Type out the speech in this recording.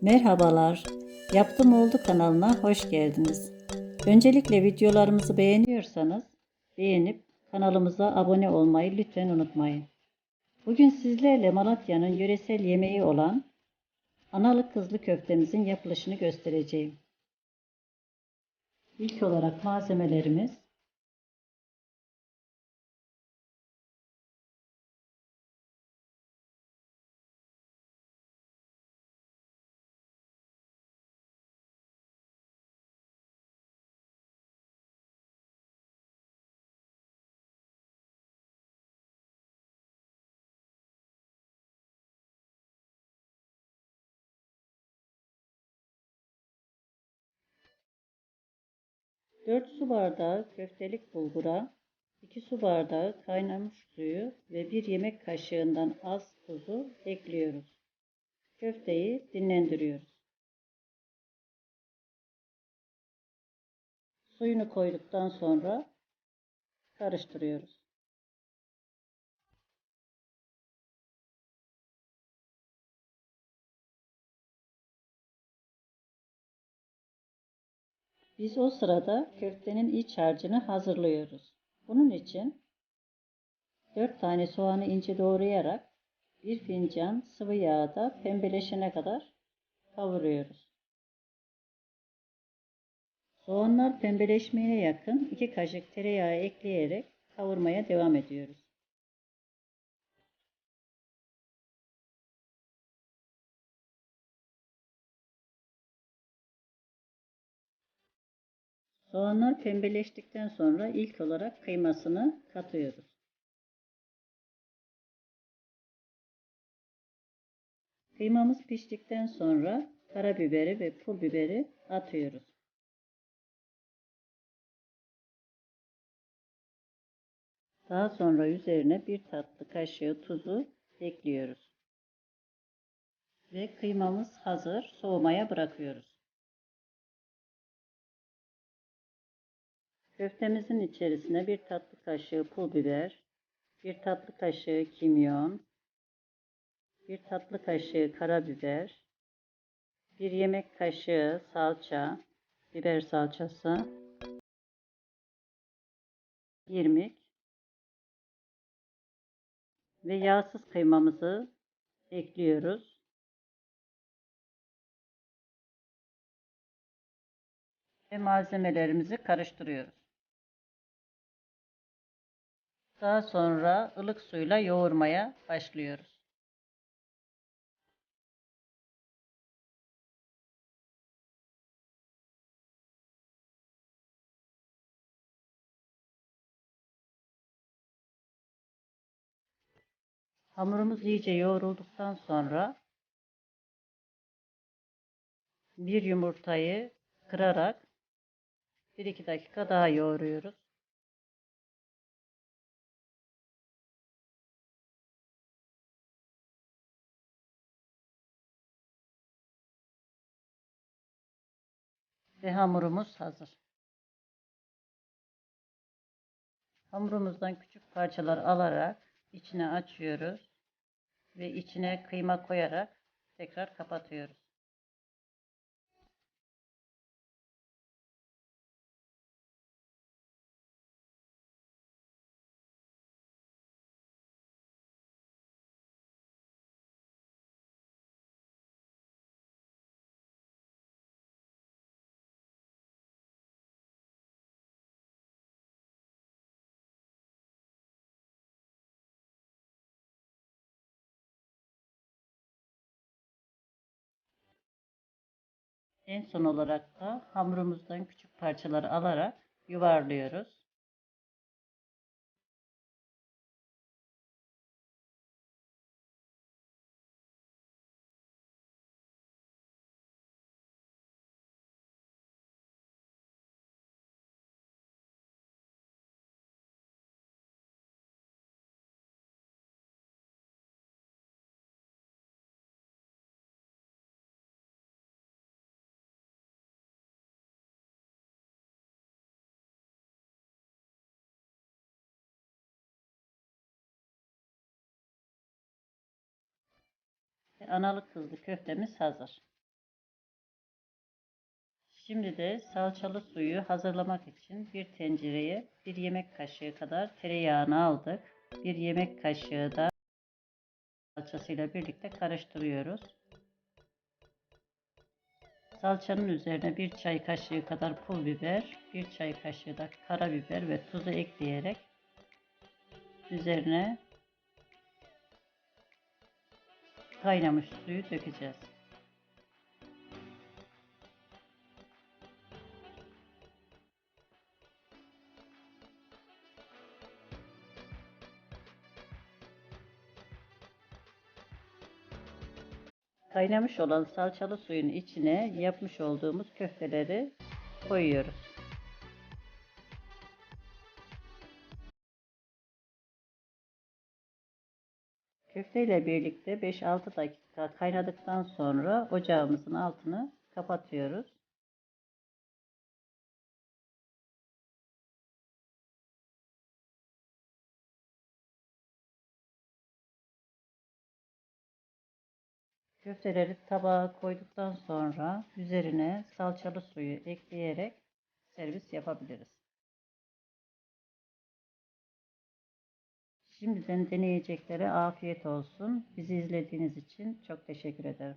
Merhabalar. Yaptım oldu kanalına hoş geldiniz. Öncelikle videolarımızı beğeniyorsanız beğenip kanalımıza abone olmayı lütfen unutmayın. Bugün sizlerle Malatya'nın yöresel yemeği olan analı kızlı köftemizin yapılışını göstereceğim. İlk olarak malzemelerimiz 4 su bardağı köftelik bulgura, 2 su bardağı kaynamış suyu ve 1 yemek kaşığından az tuzu ekliyoruz. Köfteyi dinlendiriyoruz. Suyunu koyduktan sonra karıştırıyoruz. Biz o sırada köftenin iç harcını hazırlıyoruz. Bunun için 4 tane soğanı ince doğrayarak bir fincan sıvı yağda pembeleşene kadar kavuruyoruz. Soğanlar pembeleşmeye yakın 2 kaşık tereyağı ekleyerek kavurmaya devam ediyoruz. Soğanlar pembeleştikten sonra ilk olarak kıymasını katıyoruz. Kıymamız piştikten sonra karabiberi ve pul biberi atıyoruz. Daha sonra üzerine bir tatlı kaşığı tuzu ekliyoruz. Ve kıymamız hazır. Soğumaya bırakıyoruz. Köftemizin içerisine bir tatlı kaşığı pul biber, bir tatlı kaşığı kimyon, bir tatlı kaşığı karabiber, bir yemek kaşığı salça, biber salçası, irmik ve yağsız kıymamızı ekliyoruz. Ve malzemelerimizi karıştırıyoruz. Daha sonra ılık suyla yoğurmaya başlıyoruz. Hamurumuz iyice yoğrulduktan sonra bir yumurtayı kırarak 1-2 dakika daha yoğuruyoruz. Ve hamurumuz hazır. Hamurumuzdan küçük parçalar alarak içine açıyoruz ve içine kıyma koyarak tekrar kapatıyoruz. En son olarak da hamurumuzdan küçük parçaları alarak yuvarlıyoruz. Ve analı kızlı köftemiz hazır. Şimdi de salçalı suyu hazırlamak için bir tencereye bir yemek kaşığı kadar tereyağını aldık. Bir yemek kaşığı da salçasıyla birlikte karıştırıyoruz. Salçanın üzerine bir çay kaşığı kadar pul biber, bir çay kaşığı da karabiber ve tuzu ekleyerek üzerine kaynamış suyu dökeceğiz. Kaynamış olan salçalı suyun içine yapmış olduğumuz köfteleri koyuyoruz. Köfte ile birlikte 5-6 dakika kaynadıktan sonra ocağımızın altını kapatıyoruz. Köfteleri tabağa koyduktan sonra üzerine salçalı suyu ekleyerek servis yapabiliriz. Şimdiden deneyeceklere afiyet olsun. Bizi izlediğiniz için çok teşekkür ederim.